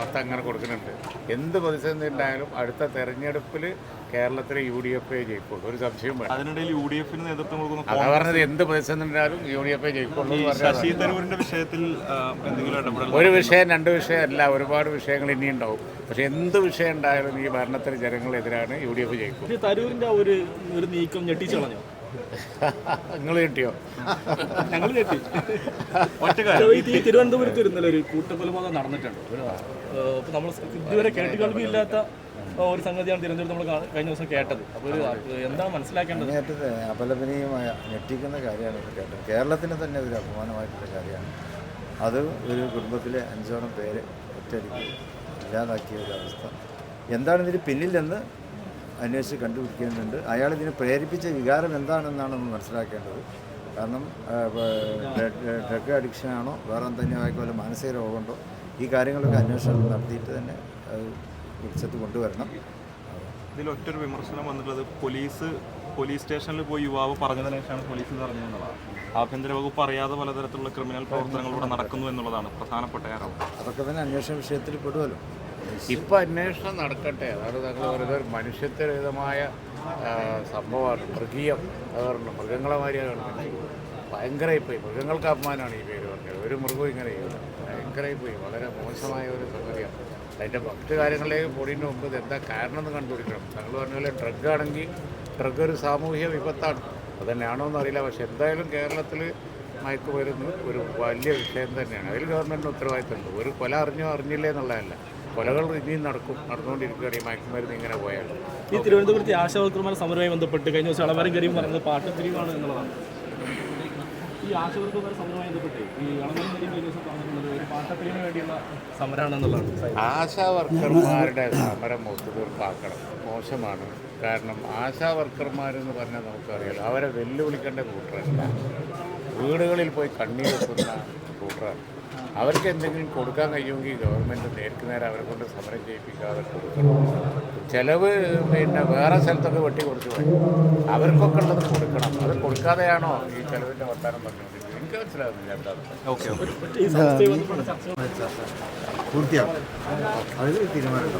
വാർത്ത അങ്ങനെ കൊടുക്കുന്നുണ്ട്. എന്ത് പ്രതിസന്ധി ഉണ്ടായാലും അടുത്ത തെരഞ്ഞെടുപ്പിൽ കേരളത്തിലെ യു ഡി എഫ് ജയിക്കുള്ളൂ. ഒരു സംശയം വേണം അതിനിടയിൽ യു ഡി എഫിന് നേതൃത്വം കൊടുക്കുന്ന അതാ പറഞ്ഞത് എന്ത് പ്രതിസന്ധി ഉണ്ടായാലും യു ഡി എഫ് ജയിക്കുള്ളൂ എന്ന് പറഞ്ഞാൽ ശശി തരൂരിന്റെ വിഷയത്തിൽ എന്തെങ്കിലും ഇടപെടൽ ഒരു വിഷയം രണ്ട് വിഷയം അല്ല. ഒരുപാട് വിഷയങ്ങൾ ഇനി ഉണ്ടാവും. പക്ഷെ എന്ത് വിഷയം ഉണ്ടായാലും ഈ ഭരണത്തിന് ജനങ്ങളെതിരാണ് യു ഡി എഫ് ജയിക്കും തരൂരിന്റെ ഒരു ഒരു നീക്കം ഞെട്ടിച്ചു കളഞ്ഞു നിങ്ങൾ കിട്ടിയോ? ഞങ്ങൾ കിട്ടി. ഒറ്റ തിരുവനന്തപുരത്ത് ഇരുന്നല്ലോ ഒരു കൂട്ടക്കൊലപാതകം നടന്നിട്ടുണ്ട്. അപ്പോൾ നമ്മൾ ഇതുവരെ കേട്ടുകേൾവിയില്ലാത്ത ഒരു സംഗതിയാണ് തിരുവനന്തപുരത്ത് നമ്മൾ കഴിഞ്ഞ ദിവസം കേട്ടത്. അപ്പോൾ എന്താ എന്താണ് മനസ്സിലാക്കേണ്ടത്? അപലപനീയമായ ഞെട്ടിക്കുന്ന കാര്യമാണ് കേട്ടത്. കേരളത്തിന് തന്നെ ഒരു അപമാനമായിട്ടുള്ള കാര്യമാണ്. അത് ഒരു കുടുംബത്തിലെ അഞ്ചോളം പേര് ഒറ്റ ഇല്ലാതാക്കിയ ഒരു അവസ്ഥ. എന്താണ് ഇതിന് പിന്നിലെന്ന് അന്വേഷിച്ച് കണ്ടുപിടിക്കേണ്ടതുണ്ട് അയാൾ ഇതിനെ പ്രേരിപ്പിച്ച വികാരം എന്താണെന്നാണ് നമ്മൾ മനസ്സിലാക്കേണ്ടത്. കാരണം ഡ്രഗ് അഡിക്ഷൻ ആണോ? വേറെ എന്തെങ്കിലും മാനസിക രോഗമുണ്ടോ? ഈ കാര്യങ്ങളൊക്കെ അന്വേഷണം നടത്തിയിട്ട് തന്നെ അത് വെളിച്ചത്ത് കൊണ്ടുവരണം. ഇതിൽ ഒറ്റൊരു വിമർശനം വന്നിട്ടുള്ളത് പോലീസ് പോലീസ് സ്റ്റേഷനിൽ പോയി യുവാവ് പറഞ്ഞതിന് ശേഷമാണ് പോലീസ് പറഞ്ഞതെന്നുള്ളത് ആഭ്യന്തര വകുപ്പ് അറിയാതെ പലതരത്തിലുള്ള ക്രിമിനൽ പ്രവർത്തനങ്ങൾ ഇവിടെ നടക്കുന്നു എന്നുള്ളതാണ് പ്രധാനപ്പെട്ട ആരോപണം. അതൊക്കെ തന്നെ അന്വേഷണ വിഷയത്തിൽ പെടുമല്ലോ ഇപ്പം അന്വേഷണം നടക്കട്ടെ. അതാണ് വെറുതെ ഒരു മനുഷ്യത്വരഹിതമായ സംഭവമാണ്. മൃഗീയം അതാണ് മൃഗങ്ങളെ മാതിരിയാണ് ഭയങ്കരമായി പോയി മൃഗങ്ങൾക്ക് അപമാനമാണ് ഈ പേര് പറഞ്ഞത്. ഒരു മൃഗവും ഇങ്ങനെ ചെയ്യുന്നത് ഭയങ്കരമായി വളരെ മോശമായ ഒരു സംഗതിയാണ്. അതിന്റെ മറ്റു കാര്യങ്ങളിലേക്ക് പൊടിന്റെ മുമ്പ് ഇത് എന്താ കാരണം എന്ന് കണ്ടുപിടിക്കണം. ഞങ്ങൾ പറഞ്ഞ പോലെ ഡ്രഗ് ആണെങ്കിൽ ഡ്രഗ് ഒരു സാമൂഹിക വിപത്താണ്. അതന്നെയാണോ എന്നറിയില്ല പക്ഷെ എന്തായാലും കേരളത്തിൽ മയക്കുമരുന്ന് ഒരു വലിയ വിഷയം തന്നെയാണ്. അതിൽ ഗവൺമെന്റിന് ഉത്തരവാദിത്തമുണ്ട്. ഒരു കൊല അറിഞ്ഞോ അറിഞ്ഞില്ലേ എന്നുള്ളതല്ല. കൊലകൾ ഇനിയും നടക്കും. നടന്നുകൊണ്ടിരിക്കുകയാണ് ഈ മയക്കുമരുന്ന് ഇങ്ങനെ പോയാൽ. ഈ തിരുവനന്തപുരത്തെ ആശാവർക്കർമാർ സമരവുമായി ബന്ധപ്പെട്ട് കഴിഞ്ഞ ദിവസം അളവരം കരീം പറഞ്ഞത് പാട്ടത്തിരിവാണ് എന്നുള്ളതാണ്. ഈ ആശാവർക്കർമാരുടെ സമരവുമായി ബന്ധപ്പെട്ട് ഈ അളവരം കരീം കഴിഞ്ഞ ദിവസം പറഞ്ഞിട്ടുള്ളത് ഒരു പാട്ടത്തിരിന് വേണ്ടിയുള്ള സമരമാണ് എന്നുള്ളതാണ് ആശാ വർക്കർമാരുടെ സമരം ഒത്തുതീർപ്പാക്കണം. മോശമാണ്. കാരണം ആശാവർക്കർമാരെന്ന് പറഞ്ഞാൽ നമുക്കറിയാലോ അവരെ വെല്ലുവിളിക്കേണ്ട കൂട്ടറല്ല. വീടുകളിൽ പോയി കണ്ണീർ വെക്കുന്ന കൂട്ടറാണ് അവർക്ക് എന്തെങ്കിലും കൊടുക്കാൻ കഴിയുമെങ്കിൽ ഗവൺമെന്റ് നേർക്ക് നേരെ അവരെ കൊണ്ട് സമരം ചെയ്യിപ്പിക്കാതെ കൊടുക്കണം ചിലവ് പിന്നെ വേറെ സ്ഥലത്തൊക്കെ വെട്ടി കൊടുത്തു പോയി. അവർക്കൊക്കെ ഉള്ളത് കൊടുക്കണം. അത് കൊടുക്കാതെയാണോ ഈ ചിലവിന്റെ വർത്താനം പറഞ്ഞുകൊണ്ടിരിക്കുന്നത് എനിക്ക് മനസ്സിലാകുന്നില്ല പൂർത്തിയാക്കും അതിൽ തീരുമാനം